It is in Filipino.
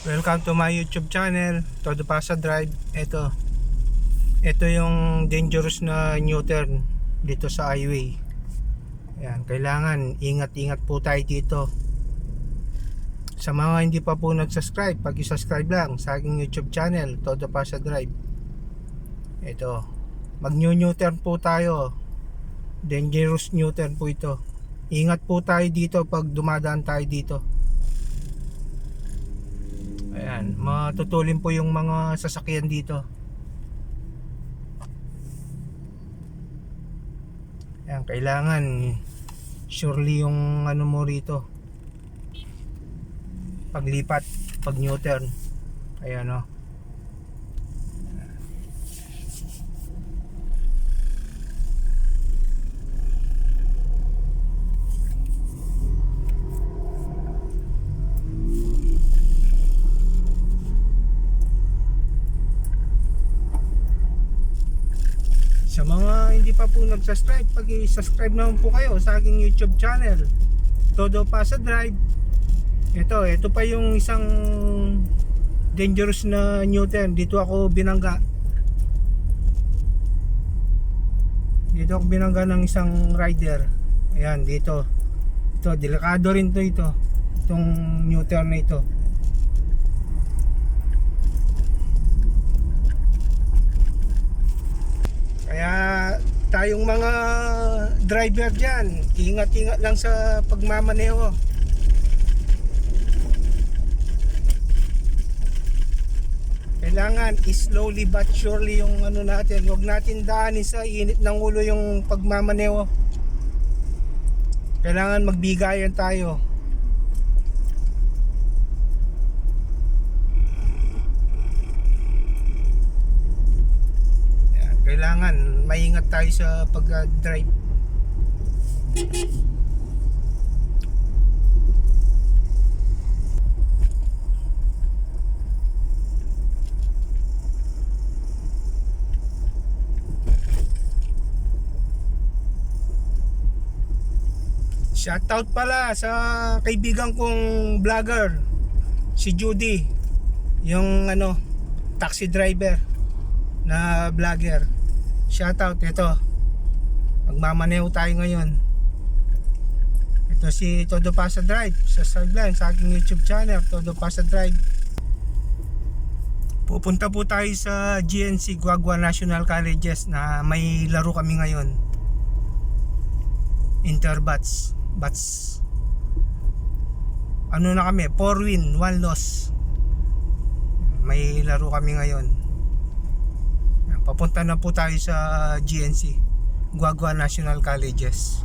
Welcome to my YouTube channel, Todo Pasa Drive. Ito. Ito yung dangerous na U-turn dito sa highway. Ayan, kailangan ingat-ingat po tayo dito. Sa mga hindi pa po nag-subscribe, pag-subscribe lang sa aking YouTube channel, Todo Pasa Drive. Ito. Mag-U-turn po tayo. Dangerous U-turn po ito. Ingat po tayo dito pag dumadaan tayo dito. Ayan, matutulin po yung mga sasakyan dito. Ayan, kailangan surely yung ano mo rito. Paglipat, pag U-turn. Ayan o. Sa hindi pa po nag-subscribe, pag-subscribe naman po kayo sa aking YouTube channel. Todo Pasa Drive. Ito, ito pa yung isang dangerous na Newton. Dito ako binangga. Dito ako binangga ng isang rider. Ayan, dito. Ito, delikado rin to ito. Itong Newton na ito. Tayong mga driver dyan, ingat-ingat lang sa pagmamaneho. Kailangan slowly but surely yung ano natin, huwag natin daanin sa init ng ulo yung pagmamaneho. Kailangan magbigayan tayo. Kailangan maingat tayo sa pag-drive. Shoutout pala sa kaibigan kong vlogger si Judy yung ano taxi driver na vlogger shoutout ito magmamaneho tayo ngayon. Ito si Todo Pasa Drive subscribe lang sa aking YouTube channel Todo Pasa Drive. Pupunta po tayo sa GNC Guagua National Colleges na may laro kami ngayon. Interbats bats. Ano na kami? 4 win 1 loss. May laro kami ngayon papunta na po tayo sa GNC Guagua National Colleges